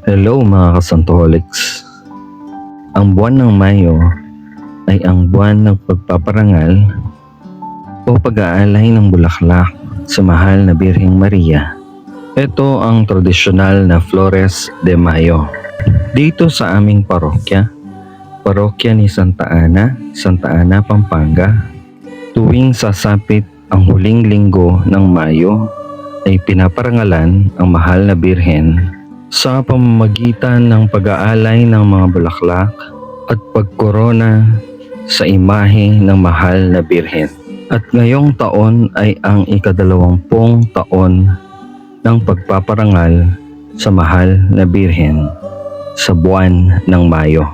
Hello mga kasantoholics. Ang buwan ng Mayo ay ang buwan ng pagpaparangal o pag-aalay ng bulaklak sa mahal na Birheng Maria. Ito ang tradisyonal na Flores de Mayo. Dito sa aming parokya, parokya ni Santa Ana, Santa Ana, Pampanga, tuwing sasapit ang huling linggo ng Mayo ay pinaparangalan ang mahal na Birhen sa pamamagitan ng pag-aalay ng mga bulaklak at pagkorona sa imahe ng mahal na Birhen. At ngayong taon ay ang ikadalawampung taon ng pagpaparangal sa mahal na Birhen sa buwan ng Mayo.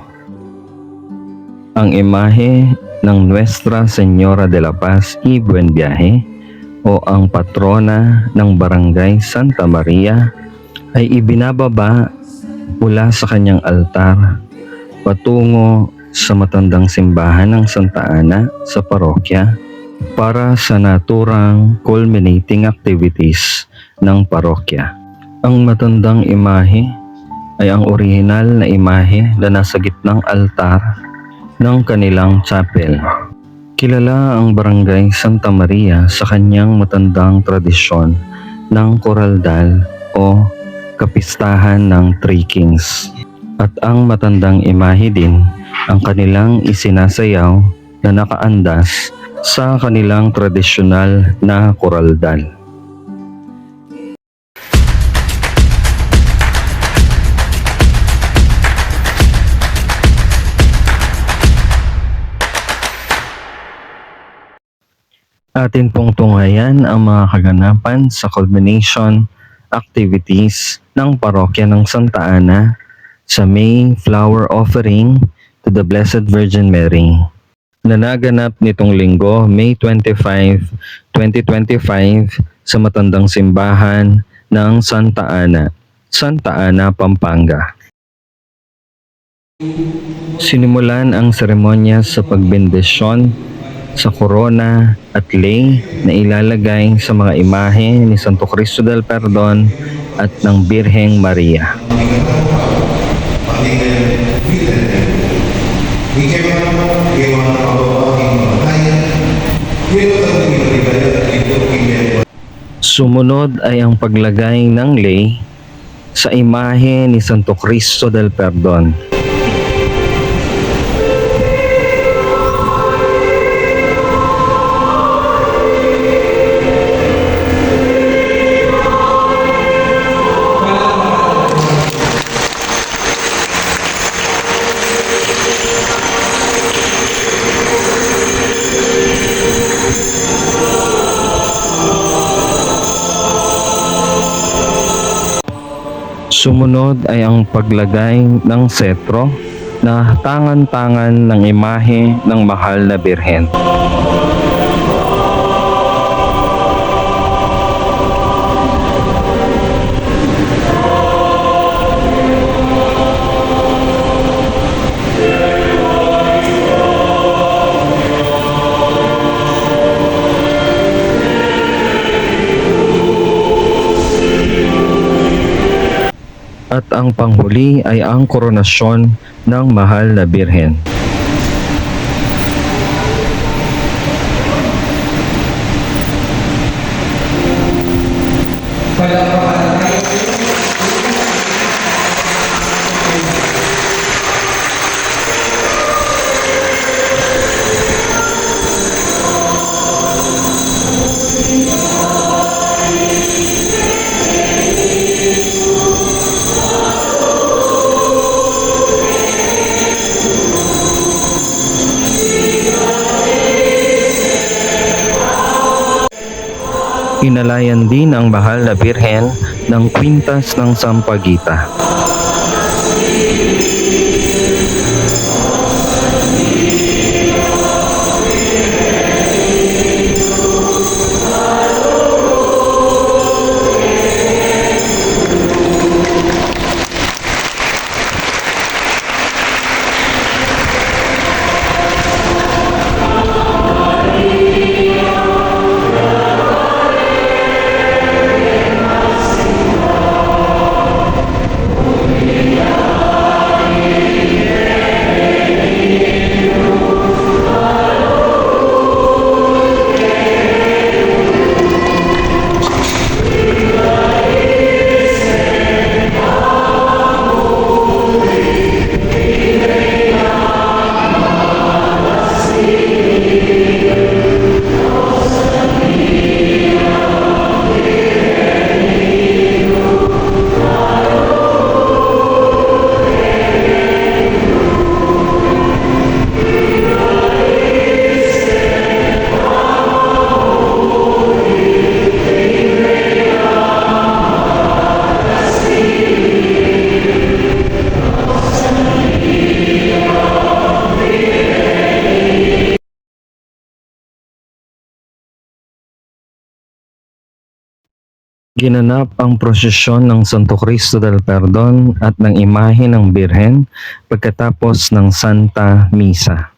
Ang imahe ng Nuestra Señora de la Paz y Buen Viaje o ang patrona ng Barangay Santa Maria ay ibinababa mula sa kanyang altar patungo sa matandang simbahan ng Santa Ana sa parokya para sa naturang culminating activities ng parokya. Ang matandang imahe ay ang orihinal na imahe na nasa gitnang altar ng kanilang chapel. Kilala ang barangay Santa Maria sa kanyang matandang tradisyon ng koraldal o kapistahan ng Three Kings. At ang matandang imahe din ang kanilang isinasayaw na nakaandas sa kanilang tradisyonal na koraldal. Atin pong tunghayan ang mga kaganapan sa culmination activities ng parokya ng Santa Ana sa May Flower Offering to the Blessed Virgin Mary na naganap nitong linggo, May 25, 2025 sa matandang simbahan ng Santa Ana, Santa Ana, Pampanga. Sinimulan ang seremonya sa pagbendisyon sa korona at lay na ilalagay sa mga imahe ni Santo Cristo del Perdon at ng Birheng Maria. Sumunod ay ang paglagay ng lay sa imahe ni Santo Cristo del Perdon. Sumunod ay ang paglagay ng setro na tangan-tangan ng imahe ng mahal na birhen. At ang panghuli ay ang koronasyon ng mahal na birhen. Din ang mahal na birhen ng kwintas ng Sampaguita. Ginanap ang prosesyon ng Santo Cristo del Perdon at ng imahe ng Birhen pagkatapos ng Santa Misa.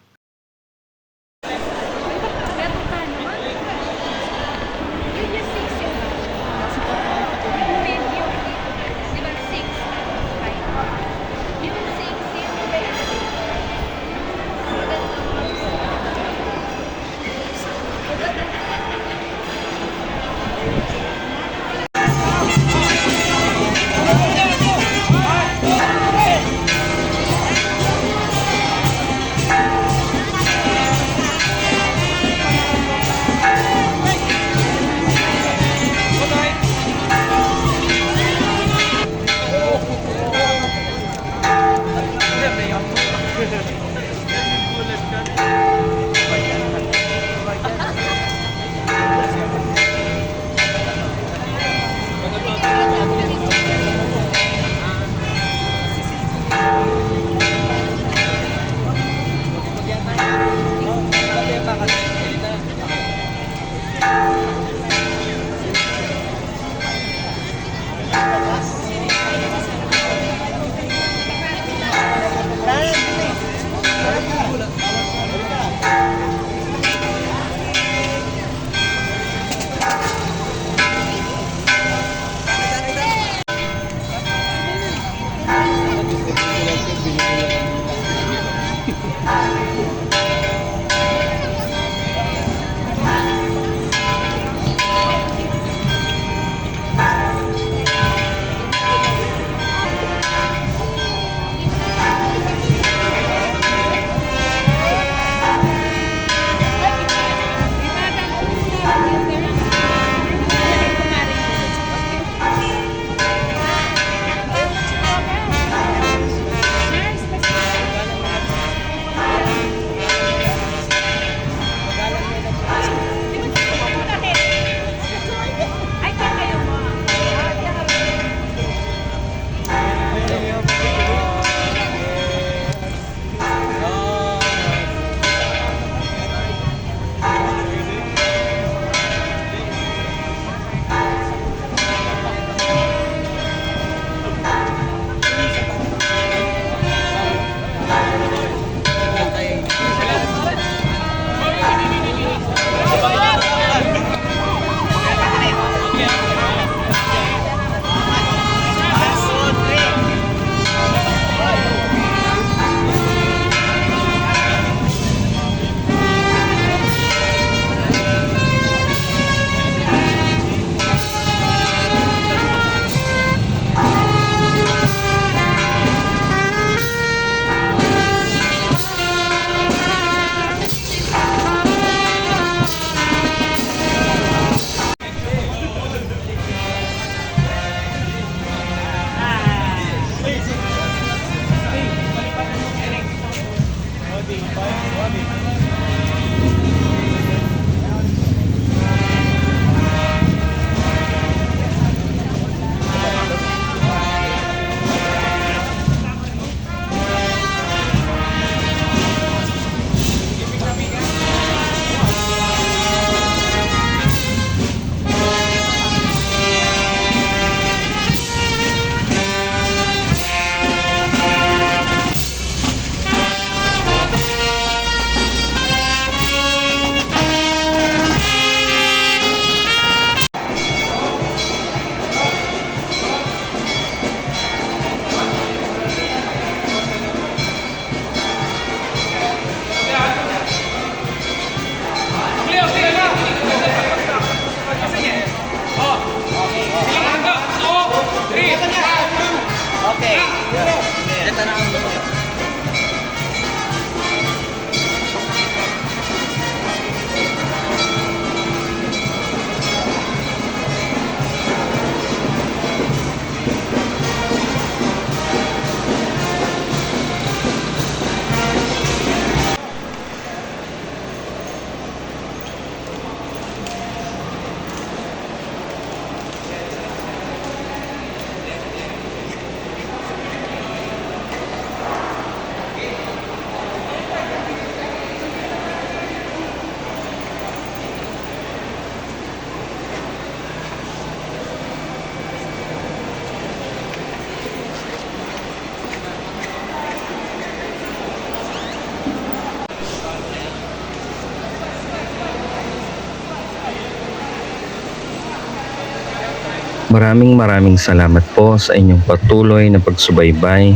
Maraming maraming salamat po sa inyong patuloy na pagsubaybay,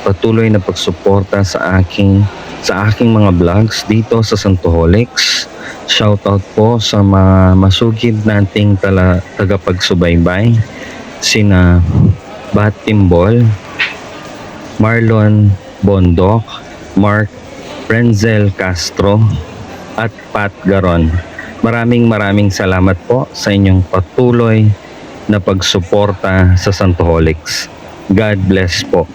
patuloy na pagsuporta sa aking sa aking mga vlogs dito sa Santoholics. Shoutout po sa mga masugid nating tala, tagapagsubaybay sina Bat Timbol, Marlon Bondok, Mark Renzel Castro at Pat Garon. Maraming maraming salamat po sa inyong patuloy na pagsuporta sa Santoholics. God bless po.